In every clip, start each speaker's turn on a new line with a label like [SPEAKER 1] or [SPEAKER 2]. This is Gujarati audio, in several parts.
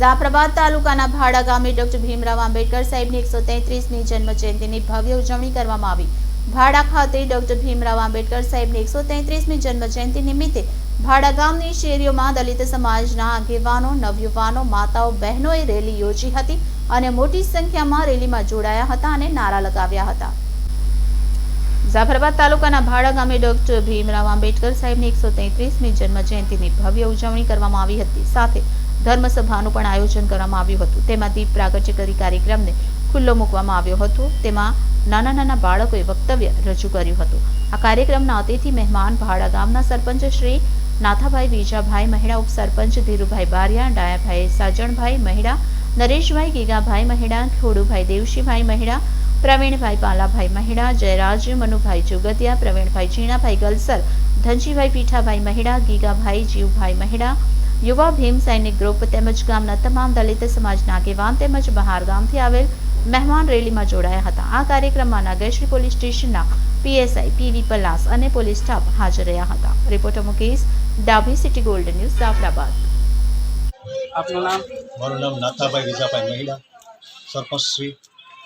[SPEAKER 1] જાફરાબાદ તાલુકાના ભાડા ગામે ડોક્ટર ભીમરાવ આંબેડકર સાહેબની એકસો તેત્રીસમી જન્મ જયંતિની ભવ્ય ઉજવણી કરવામાં આવી. ભાડા ખાતે ડોક્ટર ભીમરાવ આંબેડકર સાહેબની એકસો તેત્રીસમી જન્મ જયંતિ નિમિત્તે ભાડા ગામની શેરીઓમાં દલિત સમાજના આગેવાનો, નવયુવાનો, માતાઓ, બહેનોએ રેલી યોજી હતી અને મોટી સંખ્યામાં રેલીમાં જોડાયા હતા અને નારા લગાવ્યા હતા. જાફરાબાદ તાલુકાના ભાડા ગામે ડોક્ટર ભીમરાવ આંબેડકર સાહેબની એકસો તેત્રીસમી જન્મ ભવ્ય ઉજવણી કરવામાં આવી હતી. સાથે ધર્મસભાનું પણ આયોજન કરવામાં આવ્યું હતું. તેમાં દીપ પ્રાગટ્ય કરી કાર્યક્રમને ખુલ્લો મૂકવામાં આવ્યો હતો. તેમાં નાના નાના બાળકોએ વક્તવ્ય રજૂ કર્યું હતું. આ કાર્યક્રમના અતિથિ મહેમાન ભાડા ગામના સરપંચ શ્રી નાથાભાઈ વિજાભાઈ મહેડા ઉપસરપંચ ધીરુભાઈ બારિયા, ડાયાભાઈ સાજણભાઈ મહેડા નરેશભાઈ ગીગાભાઈ મહેડા ખોડુભાઈ દેવશીભાઈ મહિડા પ્રવીણભાઈ પાલાભાઈ મહિડા જયરાજ મનુભાઈ જોગતિયા પ્રવીણભાઈ ઝીણાભાઈ ગલસર ધનજીભાઈ પીઠાભાઈ મહિડા ગીગાભાઈ જીવભાઈ મહિડા યુવા ભીમ સૈનિક ગ્રુપ તેમજ ગામના તમામ દલિત સમાજના આગેવાન તેમજ બહાર ગામથી આવેલ મહેમાન રેલીમાં જોડાયા હતા. આ કાર્યક્રમમાં નાગેશ્રી પોલીસ સ્ટેશનના પીએસઆઈ પીવી પલાસ અને પોલીસ સ્ટાફ હાજર રહ્યા હતા. Reporter Mukesh Dabhi city gold news Jafrabad.
[SPEAKER 2] આપનું નામ?
[SPEAKER 3] મારું નામ નાથાભાઈ વિજાભાઈ મહિલા સરપંચ શ્રી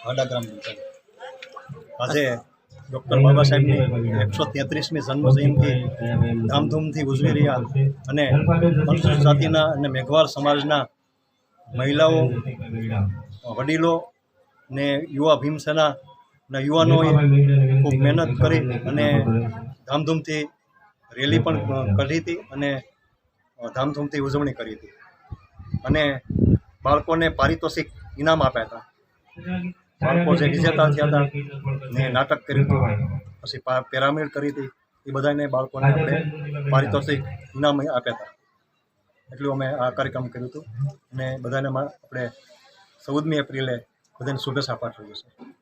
[SPEAKER 3] હડા ગ્રામ પંચાયત. આજે ડૉક્ટર બાબા સાહેબની એકસો તેત્રીસમી જન્મ જયંતિ ધામધૂમથી ઉજવી રહ્યા અને અનુસૂચિત જાતિના અને મેઘવાળ સમાજના મહિલાઓ, વડીલો ને યુવા ભીમસેનાના યુવાનોએ ખૂબ મહેનત કરી અને ધામધૂમથી રેલી પણ કરી હતી અને ધામધૂમથી ઉજવણી કરી હતી. અને બાળકોને પારિતોષિક ઇનામ આપ્યા હતા. બાળકો જે વિજેતા થયા હતા ને નાટક કર્યું હતું. પછી પિરામિડ કરી હતી. એ બધાને બાળકોને આપણે પારિતોષિક ઇનામ આપ્યા હતા. એટલું અમે આ કાર્યક્રમ કર્યું હતું. અને બધાને આપણે ચૌદમી એપ્રિલે બધાને શુભેચ્છા પાઠવીએ છીએ